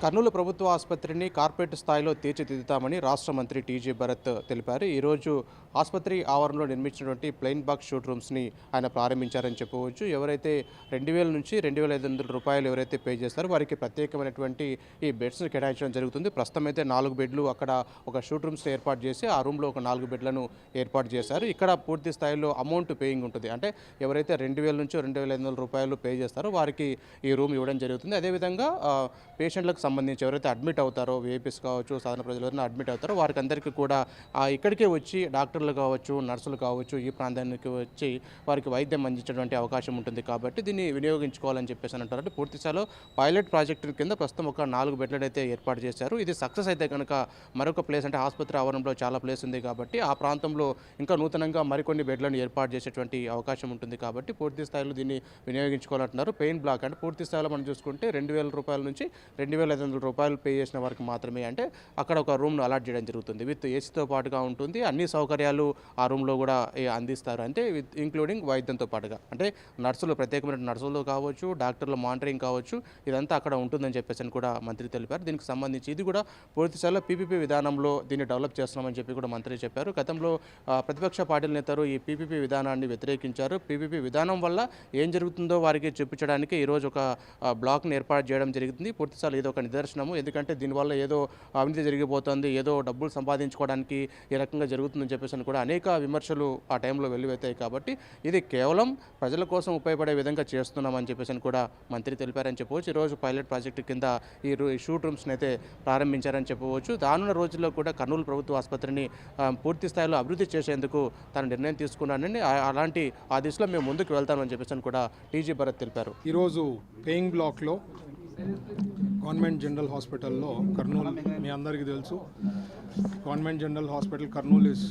కర్నూలు ప్రభుత్వ ఆసుపత్రిని కార్పొరేట్ స్థాయిలో తీర్చిదిద్దుతామని రాష్ట్ర మంత్రి టీజీ భరత్ తెలిపారు. ఈరోజు ఆసుపత్రి ఆవరణలో నిర్మించినటువంటి ప్లెయిన్ బాక్స్ షూట్ రూమ్స్ని ఆయన ప్రారంభించారని చెప్పవచ్చు. ఎవరైతే రెండు వేల నుంచి రెండు వేల ఐదు వందల రూపాయలు ఎవరైతే పే చేస్తారో వారికి ప్రత్యేకమైనటువంటి ఈ బెడ్స్ని కేటాయించడం జరుగుతుంది. ప్రస్తుతం అయితే నాలుగు బెడ్లు అక్కడ ఒక షూట్ రూమ్స్ ఏర్పాటు చేసి ఆ రూమ్లో ఒక నాలుగు బెడ్లను ఏర్పాటు చేశారు. ఇక్కడ పూర్తి స్థాయిలో అమౌంట్ పేయింగ్ ఉంటుంది. అంటే ఎవరైతే రెండు వేల నుంచి రెండు వేల ఐదు వందల రూపాయలు పే చేస్తారో వారికి ఈ రూమ్ ఇవ్వడం జరుగుతుంది. అదేవిధంగా పేషెంట్లకు సంబంధించి ఎవరైతే అడ్మిట్ అవుతారో వేపీస్ కావచ్చు సాధారణ ప్రజలు ఎవరైనా అడ్మిట్ అవుతారో వారికి అందరికీ కూడా ఇక్కడికే వచ్చి డాక్టర్లు కావచ్చు నర్సులు కావచ్చు ఈ ప్రాంతానికి వచ్చి వారికి వైద్యం అందించేటువంటి అవకాశం ఉంటుంది. కాబట్టి దీన్ని వినియోగించుకోవాలని చెప్పేసి అంటారు అంటే పూర్తి స్థాయిలో పైలట్ ప్రాజెక్టు కింద ప్రస్తుతం ఒక నాలుగు బెడ్లను అయితే ఏర్పాటు చేశారు. ఇది సక్సెస్ అయితే కనుక మరొక ప్లేస్ అంటే ఆసుపత్రి ఆవరణలో చాలా ప్లేస్ ఉంది కాబట్టి ఆ ప్రాంతంలో ఇంకా నూతనంగా మరికొన్ని బెడ్లను ఏర్పాటు చేసేటువంటి అవకాశం ఉంటుంది కాబట్టి పూర్తి స్థాయిలో దీన్ని వినియోగించుకోవాలంటున్నారు. పెయిన్ బ్లాక్ అంటే పూర్తి స్థాయిలో మనం చూసుకుంటే రెండు వేల రూపాయల నుంచి రెండు వేల ఐదు వందల రూపాయలు పే చేసిన వారికి మాత్రమే అంటే అక్కడ ఒక రూమ్ను అలాట్ చేయడం జరుగుతుంది. విత్ ఏసీతో పాటుగా ఉంటుంది. అన్ని సౌకర్యాలు ఆ రూమ్లో కూడా అందిస్తారు. అంటే విత్ ఇంక్లూడింగ్ వైద్యంతో పాటుగా. అంటే నర్సులు ప్రత్యేకమైన నర్సులు కావచ్చు డాక్టర్ల మానిటరింగ్ కావచ్చు ఇదంతా అక్కడ ఉంటుందని చెప్పేసి అని కూడా మంత్రి తెలిపారు. దీనికి సంబంధించి ఇది కూడా పూర్తిస్థాయిలో పీపీపీ విధానంలో దీన్ని డెవలప్ చేస్తున్నామని చెప్పి కూడా మంత్రి చెప్పారు. గతంలో ప్రతిపక్ష పార్టీల నేతలు ఈ పీపీపీ విధానాన్ని వ్యతిరేకించారు. పీపీపీ విధానం వల్ల ఏం జరుగుతుందో వారికి చూపించడానికి ఈరోజు ఒక బ్లాక్ను బ్లాక్ని ఏర్పాటు చేయడం జరిగింది. పూర్తిస్థాయిలో ఇది ఒక నిదర్శనము. ఎందుకంటే దీనివల్ల ఏదో అవినీతి జరిగిపోతుంది ఏదో డబ్బులు సంపాదించుకోవడానికి ఈ రకంగా జరుగుతుందని చెప్పేసి అని కూడా అనేక విమర్శలు ఆ టైంలో వెల్లువెత్తాయి. కాబట్టి ఇది కేవలం ప్రజల కోసం ఉపయోగపడే విధంగా చేస్తున్నామని చెప్పేసి అని కూడా మంత్రి తెలిపారని చెప్పవచ్చు. ఈరోజు పైలట్ ప్రాజెక్టు కింద ఈ షూట్ రూమ్స్ని అయితే ప్రారంభించారని చెప్పవచ్చు. రానున్న రోజుల్లో కూడా కర్నూలు ప్రభుత్వ ఆసుపత్రిని పూర్తి స్థాయిలో అభివృద్ధి చేసేందుకు తన నిర్ణయం తీసుకున్నానని అలాంటి ఆ దిశలో మేము ముందుకు వెళ్తామని చెప్పేసి అని కూడా టీజీ భరత్ తెలిపారు. ఈరోజు పేయింగ్ బ్లాక్లో గవర్నమెంట్ జనరల్ హాస్పిటల్లో కర్నూలు మీ అందరికీ తెలుసు. Government general hospital Kurnool is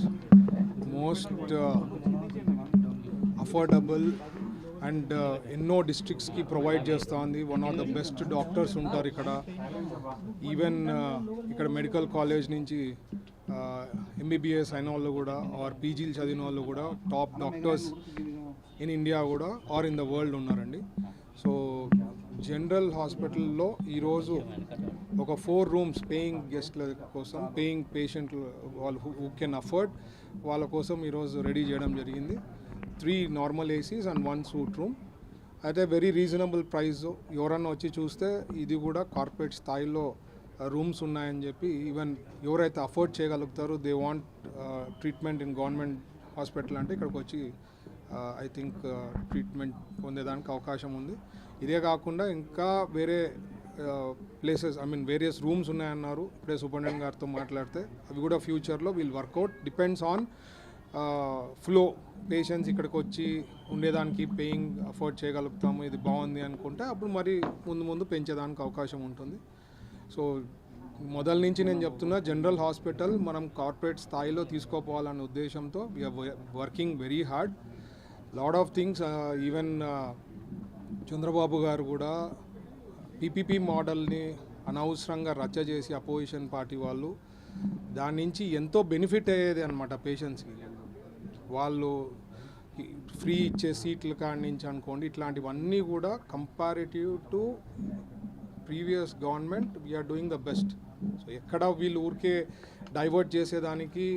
most affordable and ఎన్నో డిస్ట్రిక్ట్స్కి ప్రొవైడ్ చేస్తూ ఉంది one of the best doctors ఉంటారు ఇక్కడ. ఈవెన్ uh, ఇక్కడ మెడికల్ కాలేజ్ నుంచి uh, ఎంబీబీఎస్ అయిన వాళ్ళు కూడా ఆర్ పీజీలు చదివిన వాళ్ళు కూడా టాప్ డాక్టర్స్ ఇన్ ఇండియా కూడా ఆర్ ఇన్ ద వరల్డ్ ఉన్నారండి. సో జనరల్ హాస్పిటల్లో ఈరోజు ఒక ఫోర్ రూమ్స్ పేయింగ్ గెస్ట్ల కోసం పేయింగ్ పేషెంట్లు వాళ్ళు హూ కెన్ అఫోర్డ్ వాళ్ళ కోసం ఈరోజు రెడీ చేయడం జరిగింది. Three normal ACs and one suite room అయితే వెరీ రీజనబుల్ ప్రైస్ ఎవరన్నా వచ్చి చూస్తే ఇది కూడా కార్పొరేట్ స్థాయిలో uh, రూమ్స్ ఉన్నాయని చెప్పి ఈవెన్ ఎవరైతే afford చేయగలుగుతారో they want treatment in government hospital అంటే ఇక్కడికి వచ్చి ఐ థింక్ ట్రీట్మెంట్ పొందేదానికి అవకాశం ఉంది. ఇదే కాకుండా ఇంకా వేరే places I mean various rooms ఉన్నాయన్నారు. ఇప్పుడే సూపరింటెండెంట్ గారితో మాట్లాడితే అవి కూడా ఫ్యూచర్లో will work out depends on flow patients ఇక్కడికి వచ్చి ఉండేదానికి పేయింగ్ అఫోర్డ్ చేయగలుగుతాము ఇది బాగుంది అనుకుంటే అప్పుడు మరి ముందు ముందు పెంచేదానికి అవకాశం ఉంటుంది. సో మొదల నుంచి నేను చెప్తున్నా జనరల్ హాస్పిటల్ మనం కార్పొరేట్ స్థాయిలో తీసుకోపోవాలనే ఉద్దేశంతో we are working very hard lot of things even Chandrababu garu కూడా పీపీపీ మోడల్ని అనవసరంగా రచ్చ చేసి అపోజిషన్ పార్టీ వాళ్ళు దాని నుంచి ఎంతో బెనిఫిట్ అయ్యేది అనమాట పేషెంట్స్కి. వాళ్ళు ఫ్రీ ఇచ్చే సీట్ల కాడి నుంచి అనుకోండి ఇట్లాంటివన్నీ కూడా comparative to previous government we are doing the best so ఎక్కడ వీళ్ళు ఊరికే డైవర్ట్ చేసేదానికి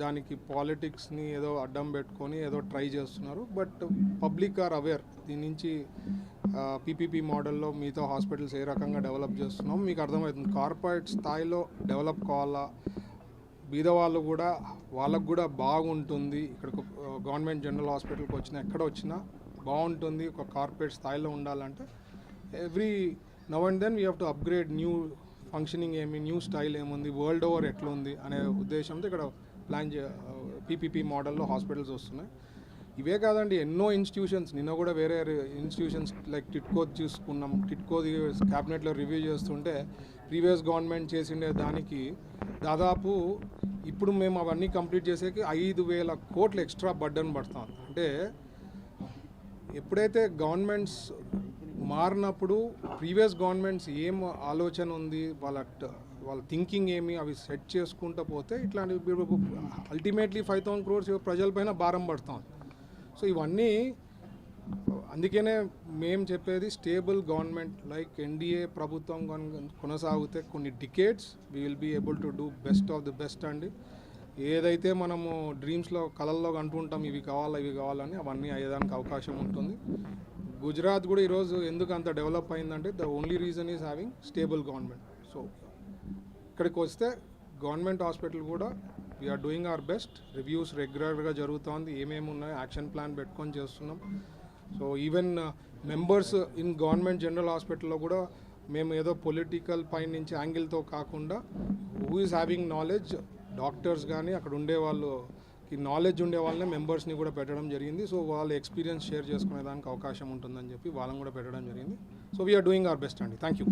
దానికి పాలిటిక్స్ని ఏదో అడ్డం పెట్టుకొని ఏదో ట్రై చేస్తున్నారు. But public are aware. దీని నుంచి పీపీపీ మోడల్లో మీతో హాస్పిటల్స్ ఏ రకంగా డెవలప్ చేస్తున్నాం మీకు అర్థమవుతుంది. కార్పొరేట్ స్థాయిలో డెవలప్ కావాలా బీదవాళ్ళు కూడా వాళ్ళకు కూడా బాగుంటుంది. ఇక్కడ గవర్నమెంట్ జనరల్ హాస్పిటల్కి వచ్చినా ఎక్కడ వచ్చినా బాగుంటుంది. ఒక కార్పొరేట్ స్థాయిలో ఉండాలంటే every now and then we have to upgrade new functioning ఏమి న్యూ స్టైల్ ఏముంది వరల్డ్ ఓవర్ ఎట్లుంది అనే ఉద్దేశంతో ఇక్కడ ప్లాన్ చే పీపీపీ మోడల్లో హాస్పిటల్స్ వస్తున్నాయి. ఇవే కాదండి ఎన్నో ఇన్స్టిట్యూషన్స్ నిన్న కూడా వేరే ఇన్స్టిట్యూషన్స్ లైక్ టిట్కో చూసుకున్నాం. టిట్కోది క్యాబినెట్లో రివ్యూ చేస్తుంటే ప్రీవియస్ గవర్నమెంట్ చేసిండే దానికి దాదాపు ఇప్పుడు మేము అవన్నీ కంప్లీట్ చేసేకి ఐదు వేల కోట్లు ఎక్స్ట్రా బర్డన్ పడతాం. అంటే ఎప్పుడైతే గవర్నమెంట్స్ మారినప్పుడు ప్రీవియస్ గవర్నమెంట్స్ ఏం ఆలోచన ఉంది వాళ్ళ వాళ్ళ థింకింగ్ ఏమి అవి సెట్ చేసుకుంటూ పోతే ఇట్లాంటి అల్టిమేట్లీ ఫైవ్ థౌసండ్ క్రోర్స్ ప్రజలపైన భారం పడుతుంది సో ఇవన్నీ అందుకనే మేము చెప్పేది స్టేబుల్ గవర్నమెంట్ లైక్ ఎన్డీఏ ప్రభుత్వం కొన- కొనసాగితే కొన్ని decades we will be able to do best of the best అండి. ఏదైతే మనము డ్రీమ్స్లో కలల్లో అంటుంటాం ఇవి కావాలా ఇవి కావాలని అవన్నీ అయ్యేదానికి అవకాశం ఉంటుంది. గుజరాత్ కూడా ఈరోజు ఎందుకు అంత డెవలప్ అయిందంటే the only reason is having stable government so ఇక్కడికి వస్తే గవర్నమెంట్ హాస్పిటల్ కూడా we are doing our best reviews రెగ్యులర్గా జరుగుతోంది. ఏమేమి ఉన్నాయో? యాక్షన్ ప్లాన్ పెట్టుకొని చేస్తున్నాం. So even members in government general హాస్పిటల్లో కూడా మేము ఏదో పొలిటికల్ పై నుంచి యాంగిల్తో కాకుండా who is having knowledge doctors కానీ అక్కడ ఉండే వాళ్ళు ఈ నాలెడ్జ్ ఉండే వాళ్ళనే మెంబర్స్ని కూడా పెట్టడం జరిగింది. సో వాళ్ళ ఎక్స్పీరియన్స్ షేర్ చేసుకునే దానికి అవకాశం ఉంటుందని చెప్పి వాళ్ళని కూడా పెట్టడం జరిగింది. So we are doing our best అండి థ్యాంక్ యూ